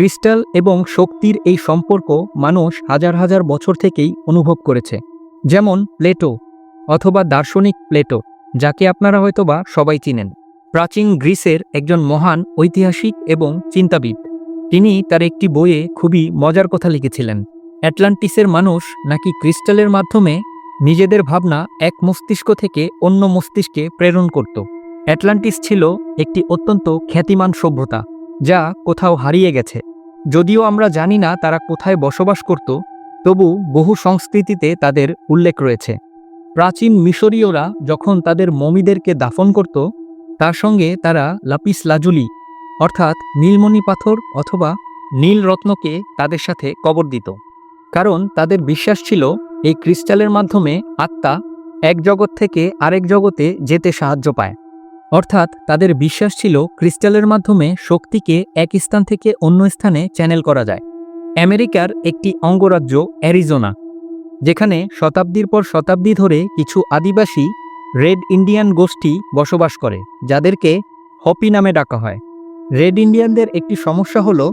Crystal এবং শক্তির এই সম্পর্ক মানুষ হাজার হাজার বছর থেকেই অনুভব করেছে। যেমন প্লেটো অথবা দার্শনিক প্লেটো, যাকে আপনারা হয়তোবা সবাই চিনেন। প্রাচীন গ্রিসের একজন মহান ঐতিহাসিক এবং চিন্তাবিদ। তিনি তার একটি বইয়ে খুবই মজার কথা লিখেছিলেন। অ্যাটলান্টিসের মানুষ নাকি ক্রিস্টালের মাধ্যমে নিজেদের ভাবনা এক মস্তিষ্ক থেকে অন্য মস্তিষ্কে প্রেরণ করত? অ্যাটলান্টিস ছিল একটি অত্যন্ত খ্যাতিমান সভ্যতা, যা কোথাও হারিয়ে গেছে। যদিও আমরা জানি না তারা কোথায় বসবাস করত, তবু বহু সংস্কৃতিতে তাদের উল্লেখ রয়েছে। প্রাচীন মিশরীয়রা যখন তাদের মমিদেরকে দাফন করত, তার সঙ্গে তারা লাপিস লাজুলি, অর্থাৎ নীলমণি পাথর অথবা নীল রত্নকে তাদের সাথে কবর দিত। কারণ তাদের বিশ্বাস ছিল, এই ক্রিস্টালের মাধ্যমে আত্মা এক জগৎ থেকে আরেক জগতে যেতে সাহায্য পায়। অর্থাৎ তাদের বিশ্বাস ছিল ক্রিস্টালের মাধ্যমে শক্তিকে এক স্থান থেকে অন্য স্থানে চ্যানেল করা যায়। আমেরিকার একটি অঙ্গরাজ্য, অ্যারিজোনা, যেখানে শতাব্দীর পর শতাব্দী ধরে কিছু আদিবাসী রেড ইন্ডিয়ান গোষ্ঠী বসবাস করে, যাদেরকে হপি নামে ডাকা হয়। রেড ইন্ডিয়ানদের একটি সমস্যা হলো,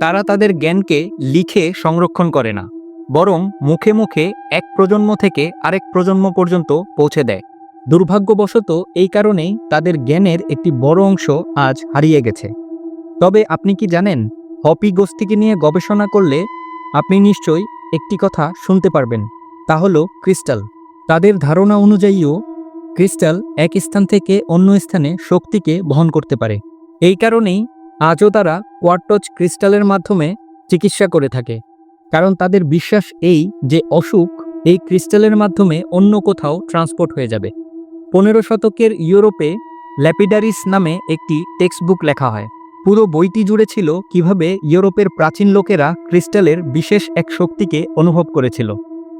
তারা তাদের জ্ঞানকে লিখে সংরক্ষণ করে না, বরং মুখে মুখে এক প্রজন্ম থেকে আরেক প্রজন্ম পর্যন্ত পৌঁছে দেয়। দুর্ভাগ্যবশত এই কারণেই তাদের জ্ঞানের একটি বড় অংশ আজ হারিয়ে গেছে। তবে আপনি কি জানেন, হপি গোষ্ঠীকে নিয়ে গবেষণা করলে আপনি নিশ্চয়ই একটি কথা শুনতে পারবেন, তা হল ক্রিস্টাল। তাদের ধারণা অনুযায়ীও ক্রিস্টাল এক স্থান থেকে অন্য স্থানে শক্তিকে বহন করতে পারে। এই কারণেই আজও তারা কোয়ার্টচ ক্রিস্টালের মাধ্যমে চিকিৎসা করে থাকে। কারণ তাদের বিশ্বাস এই যে অসুখ, এই ক্রিস্টালের মাধ্যমে অন্য কোথাও ট্রান্সপোর্ট হয়ে যাবে। পনেরো শতকের ইউরোপে ল্যাপিডারিস নামে একটি টেক্সটবুক লেখা হয়। পুরো বইটি জুড়ে ছিল কীভাবে ইউরোপের প্রাচীন লোকেরা ক্রিস্টালের বিশেষ এক শক্তিকে অনুভব করেছিল,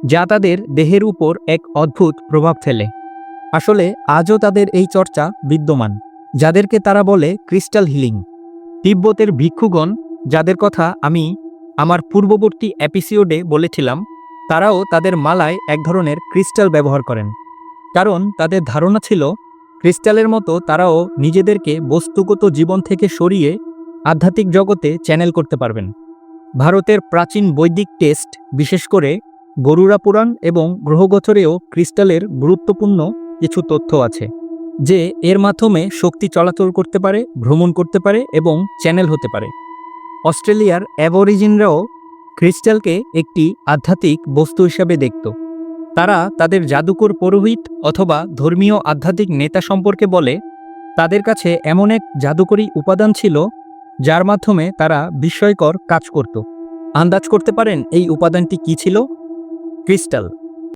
যা তাদের দেহের উপর এক অদ্ভুত প্রভাব ফেলে। আসলে, আজও তাদের এই চর্চা বিদ্যমান, যাদেরকে তারা বলে ক্রিস্টাল হিলিং। তিব্বতের ভিক্ষুগণ, যাদের কথা আমি আমার পূর্ববর্তী এপিসোডে বলেছিলাম, তারাও তাদের মালায় এক ধরনের ক্রিস্টাল ব্যবহার করেন। কারণ তাদের ধারণা ছিল, ক্রিস্টালের মতো তারাও নিজেদেরকে বস্তুগত জীবন থেকে সরিয়ে আধ্যাত্মিক জগতে চ্যানেল করতে পারবেন। ভারতের প্রাচীন বৈদিক টেস্ট, বিশেষ করে গরুরা পুরাণ এবং গ্রহগোচরেও ক্রিস্টালের গুরুত্বপূর্ণ কিছু তথ্য আছে, যে এর মাধ্যমে শক্তি চলাচল করতে পারে, ভ্রমণ করতে পারে এবং চ্যানেল হতে পারে। অস্ট্রেলিয়ার অ্যাবরিজিনরাও ক্রিস্টালকে একটি আধ্যাত্মিক বস্তু হিসাবে দেখত। তারা তাদের জাদুকর পুরোহিত অথবা ধর্মীয় আধ্যাত্মিক নেতা সম্পর্কে বলে, তাদের কাছে এমন এক জাদুকরী উপাদান ছিল, যার মাধ্যমে তারা বিস্ময়কর কাজ করত। আন্দাজ করতে পারেন এই উপাদানটি কি ছিল? ক্রিস্টাল।